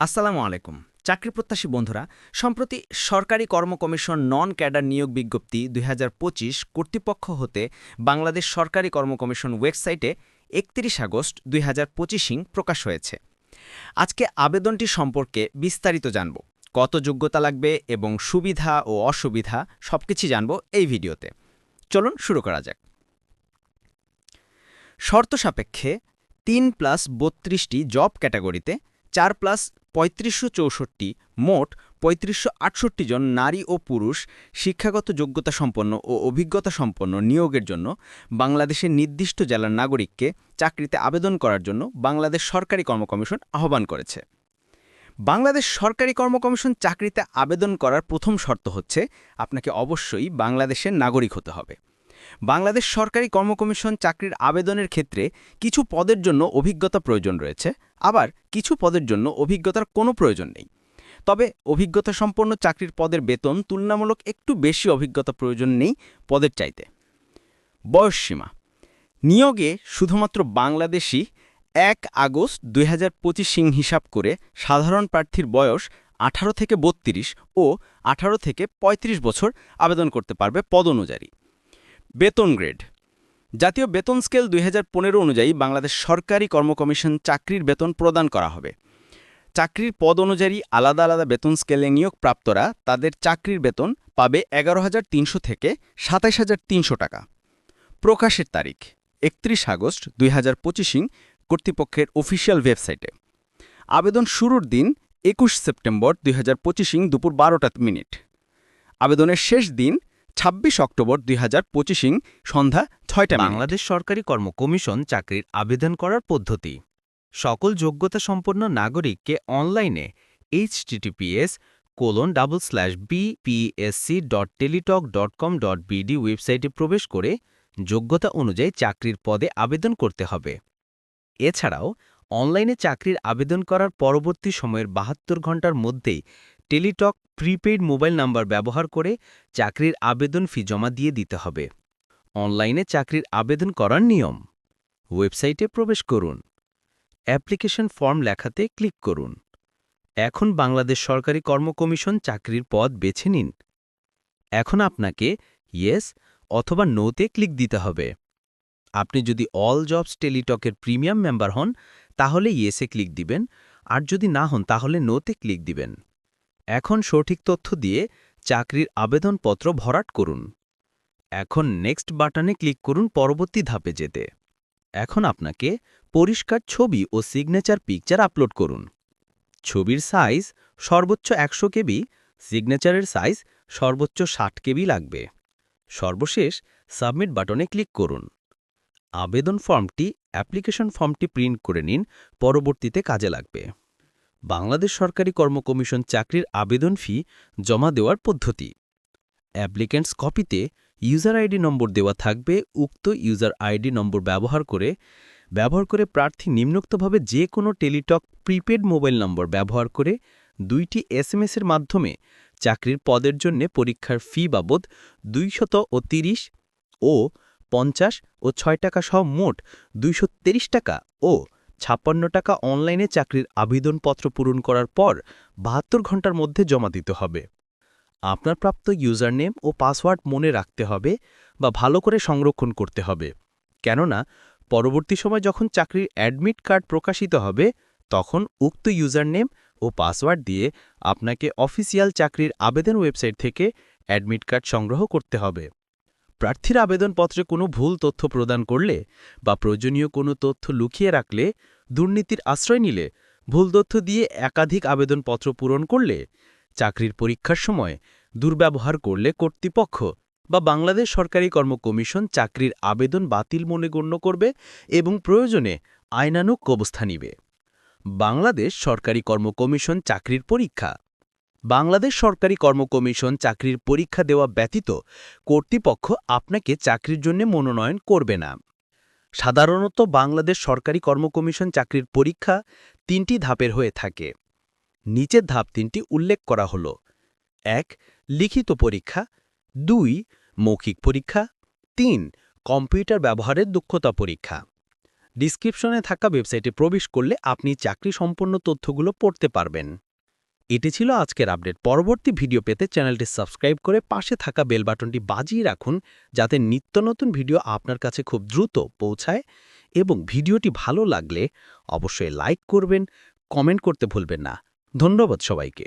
আসসালামু আলাইকুম। চাকরি প্রত্যাশী বন্ধুরা, সম্প্রতি সরকারি কর্ম কমিশন নন ক্যাডার নিয়োগ বিজ্ঞপ্তি দু হাজার পঁচিশ কর্তৃপক্ষ হতে বাংলাদেশ সরকারি কর্ম কমিশন ওয়েবসাইটে একত্রিশ আগস্ট দুই প্রকাশ হয়েছে। আজকে আবেদনটি সম্পর্কে বিস্তারিত জানব। কত যোগ্যতা লাগবে এবং সুবিধা ও অসুবিধা সবকিছু জানব এই ভিডিওতে। চলুন শুরু করা যাক। শর্ত সাপেক্ষে তিন প্লাস বত্রিশটি জব ক্যাটাগরিতে চার প্লাস পঁয়ত্রিশশো চৌষট্টি, মোট পঁয়ত্রিশশো আটষট্টি জন নারী ও পুরুষ শিক্ষাগত যোগ্যতা সম্পন্ন ও অভিজ্ঞতা সম্পন্ন নিয়োগের জন্য বাংলাদেশের নির্দিষ্ট জেলার নাগরিককে চাকরিতে আবেদন করার জন্য বাংলাদেশ সরকারি কর্মকমিশন আহ্বান করেছে। বাংলাদেশ সরকারি কর্মকমিশন চাকরিতে আবেদন করার প্রথম শর্ত হচ্ছে, আপনাকে অবশ্যই বাংলাদেশের নাগরিক হতে হবে। বাংলাদেশ সরকারি কর্মকমিশন চাকরির আবেদনের ক্ষেত্রে কিছু পদের জন্য অভিজ্ঞতা প্রয়োজন রয়েছে, আবার কিছু পদের জন্য অভিজ্ঞতার কোনো প্রয়োজন নেই। তবে অভিজ্ঞতা সম্পন্ন চাকরির পদের বেতন তুলনামূলক একটু বেশি অভিজ্ঞতা প্রয়োজন নেই পদের চাইতে। বয়সসীমা নিয়োগে শুধুমাত্র বাংলাদেশি এক আগস্ট দুই সিং হিসাব করে সাধারণ প্রার্থীর বয়স আঠারো থেকে বত্রিশ ও আঠারো থেকে ৩৫ বছর আবেদন করতে পারবে পদ অনুযায়ী। বেতন গ্রেড। জাতীয় বেতন স্কেল দুই হাজার পনেরো অনুযায়ী বাংলাদেশ সরকারি কর্মকমিশন চাকরির বেতন প্রদান করা হবে। চাকরির পদ অনুযায়ী আলাদা আলাদা বেতন স্কেলে নিয়োগ প্রাপ্তরা তাদের চাকরির বেতন পাবে এগারো হাজার তিনশো থেকে সাতাইশ হাজার তিনশো টাকা। প্রকাশের তারিখ, একত্রিশ আগস্ট দুই হাজার পঁচিশিং কর্তৃপক্ষের অফিসিয়াল ওয়েবসাইটে। আবেদন শুরুর দিন একুশ সেপ্টেম্বর দুই হাজার দুপুর বারোটা মিনিট। আবেদনের শেষ দিন ২৬ অক্টোবর দুই হাজার পঁচিশিং সন্ধ্যা ছয়টা বাংলাদেশ সরকারি কর্ম কমিশন চাকরির আবেদন করার পদ্ধতি। সকল যোগ্যতা সম্পন্ন নাগরিককে অনলাইনে HTTPS colon double slash BPSC dot Teletalk dot com dot BD ওয়েবসাইটে প্রবেশ করে যোগ্যতা অনুযায়ী চাকরির পদে আবেদন করতে হবে। এছাড়াও, অনলাইনে চাকরির আবেদন করার পরবর্তী সময়ের বাহাত্তর ঘণ্টার মধ্যেই টেলিটক প্রিপেইড মোবাইল নাম্বার ব্যবহার করে চাকরির আবেদন ফি জমা দিয়ে দিতে হবে। অনলাইনে চাকরির আবেদন করার নিয়ম। ওয়েবসাইটে প্রবেশ করুন। অ্যাপ্লিকেশন ফর্ম লেখাতে ক্লিক করুন। এখন বাংলাদেশ সরকারি কর্মকমিশন চাকরির পদ বেছে নিন। এখন আপনাকে ইয়েস অথবা নোতে ক্লিক দিতে হবে। আপনি যদি অল জবস টেলিটকের প্রিমিয়াম মেম্বার হন, তাহলে ইয়েসে ক্লিক দিবেন। আর যদি না হন, তাহলে নোতে ক্লিক দিবেন। এখন সঠিক তথ্য দিয়ে চাকরির আবেদনপত্র ভরাট করুন। এখন নেক্সট বাটনে ক্লিক করুন পরবর্তী ধাপে যেতে। এখন আপনাকে পরিষ্কার ছবি ও সিগনেচার পিকচার আপলোড করুন। ছবির সাইজ সর্বোচ্চ একশো কেবি, সিগনেচারের সাইজ সর্বোচ্চ ষাট কেবি লাগবে। সর্বশেষ সাবমিট বাটনে ক্লিক করুন। আবেদন ফর্মটি অ্যাপ্লিকেশন ফর্মটি প্রিন্ট করে নিন, পরবর্তীতে কাজে লাগবে। বাংলাদেশ সরকারি কর্ম কমিশন চাকরির আবেদন ফি জমা দেওয়ার পদ্ধতি। অ্যাপ্লিক্যান্টস কপিতে ইউজার আইডি নম্বর দেওয়া থাকবে, উক্ত ইউজার আইডি নম্বর ব্যবহার করে ব্যবহার করে প্রার্থী নিম্নোক্তভাবে যে কোনো টেলিটক প্রিপেড মোবাইল নম্বর ব্যবহার করে, দুইটি এসএমএস এর মাধ্যমে চাকরির পদের জন্য পরীক্ষার ফি বাবদ দুইশত ও তিরিশ ও পঞ্চাশ ও ছয় টাকা সহ মোট দুইশো টাকা ও ছাপ্পান্ন টাকা অনলাইনে চাকরির আবেদনপত্র পূরণ করার পর বাহাত্তর ঘণ্টার মধ্যে জমা দিতে হবে। আপনার প্রাপ্ত ইউজার নেম ও পাসওয়ার্ড মনে রাখতে হবে বা ভালো করে সংরক্ষণ করতে হবে। কেননা, পরবর্তী সময় যখন চাকরির অ্যাডমিট কার্ড প্রকাশিত হবে, তখন উক্ত ইউজার নেম ও পাসওয়ার্ড দিয়ে আপনাকে অফিসিয়াল চাকরির আবেদন ওয়েবসাইট থেকে অ্যাডমিট কার্ড সংগ্রহ করতে হবে। প্রার্থীর আবেদনপত্রে কোনো ভুল তথ্য প্রদান করলে বা প্রয়োজনীয় কোনো তথ্য লুকিয়ে রাখলে দুর্নীতির আশ্রয় নিলে ভুল তথ্য দিয়ে একাধিক আবেদনপত্র পূরণ করলে চাকরির পরীক্ষার সময় দুর্ব্যবহার করলে কর্তৃপক্ষ বা বাংলাদেশ সরকারি কর্ম কমিশন চাকরির আবেদন বাতিল মনে গণ্য করবে এবং প্রয়োজনে আইনানুক অবস্থা নিবে। বাংলাদেশ সরকারি কর্ম কমিশন চাকরির পরীক্ষা বাংলাদেশ সরকারি কর্ম কমিশন চাকরির পরীক্ষা দেওয়া ব্যতীত কর্তৃপক্ষ আপনাকে চাকরির জন্য মনোনয়ন করবে না। সাধারণত বাংলাদেশ সরকারি কর্ম কমিশন চাকরির পরীক্ষা তিনটি ধাপের হয়ে থাকে। নিচের ধাপ তিনটি উল্লেখ করা হল। এক, লিখিত পরীক্ষা। দুই, মৌখিক পরীক্ষা। তিন, কম্পিউটার ব্যবহারের দক্ষতা পরীক্ষা। ডিসক্রিপশনে থাকা ওয়েবসাইটে প্রবেশ করলে আপনি চাকরি সম্পন্ন তথ্যগুলো পড়তে পারবেন। এটি ছিল আজকের আপডেট। পরবর্তী ভিডিও পেতে চ্যানেলটি সাবস্ক্রাইব করে পাশে থাকা বেল বাটনটি বাজিয়ে রাখুন, যাতে নিত্য নতুন ভিডিও আপনার কাছে খুব দ্রুত পৌঁছায় এবং ভিডিওটি ভালো লাগলে অবশ্যই লাইক করবেন, কমেন্ট করতে ভুলবেন না। ধন্যবাদ সবাইকে।